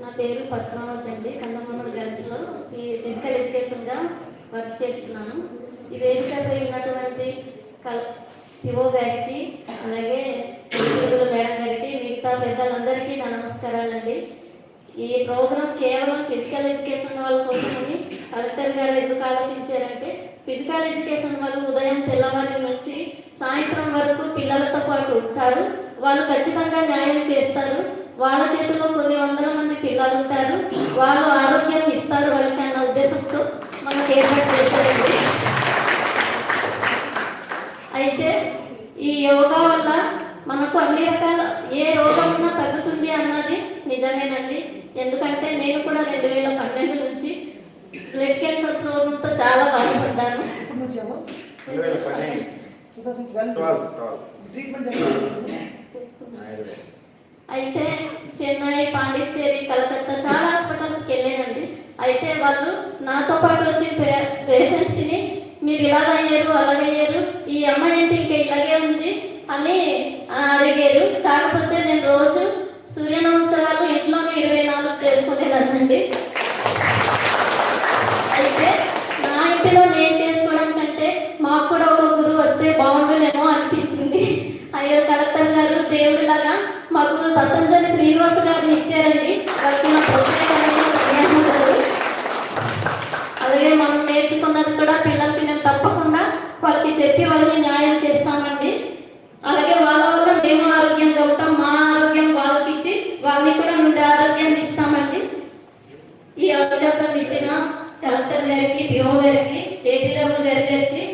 నా పేరు పద్మావతి అండి. కందమూడి గర్ల్స్లో ఈ ఫిజికల్ ఎడ్యుకేషన్గా వర్క్ చేస్తున్నాను. ఈ వేదికపై ఉన్నటువంటి కల్ పిఓ గారికి అలాగే మేడం గారికి మిగతా పెద్దలందరికీ నా నమస్కారాలండి. ఈ ప్రోగ్రాం కేవలం ఫిజికల్ ఎడ్యుకేషన్ వాళ్ళ కోసమని కలెక్టర్ గారు ఎందుకు ఆలోచించారంటే ఫిజికల్ ఎడ్యుకేషన్ వాళ్ళు ఉదయం తెల్లవారి నుంచి సాయంత్రం వరకు పిల్లలతో పాటు ఉంటారు. వాళ్ళు ఖచ్చితంగా న్యాయం చేస్తారు. వాళ్ళ చేతిలో కొన్ని వందల మంది పిల్లలు ఉంటారు. వాళ్ళు ఆరోగ్యం ఇస్తారు వాళ్ళకి అన్న ఉద్దేశంతో మనకు ఏర్పాటు చేశారండి. అయితే ఈ యోగా వల్ల మనకు అన్ని రకాల ఏ రోగం ఉన్నా తగ్గుతుంది అన్నది నిజమేనండి. ఎందుకంటే నేను కూడా రెండు వేల పన్నెండు నుంచి బ్లడ్ క్యాన్సర్ ప్రాబ్లంతో చాలా బాధపడ్డాను. థౌసండ్ ట్వెల్వ్ అయితే చెన్నై పాండిచ్చేరి కలకత్తా చాలా హాస్పిటల్స్కి వెళ్ళానండి. అయితే వాళ్ళు నాతో పాటు వచ్చి పేషెంట్స్ని మీరు ఇలాగ అయ్యారు అలాగయ్యారు ఈ అమ్మాయి ఏంటి ఇంకా ఇలాగే ఉంది అని అడిగారు. కాకపోతే నేను రోజు సూర్య నమస్కారాలు ఇంట్లోనే ఇరవై నాలుగు చేసుకునేదాన్నండి. కలెక్టర్ గారు దేవుడిలాగా మాకు పతంజలి శ్రీనివాస గారిని ఇచ్చారండి. వాళ్ళకి నా ప్రత్యేకమైన అలాగే మనం నేర్చుకున్నది కూడా పిల్లలకి మేము తప్పకుండా వాళ్ళకి చెప్పి వాళ్ళని న్యాయం చేస్తామండి. అలాగే వాళ్ళ వల్ల మేము ఆరోగ్యంగా ఉంటాం. మా ఆరోగ్యం వాళ్ళకి ఇచ్చి వాళ్ళని కూడా నుండి ఆరోగ్యాన్ని ఇస్తామండి. ఈ అవకాశాన్ని ఇచ్చిన కలెక్టర్ గారికి పిఓ గారికి ఏటీరావు గారి గారికి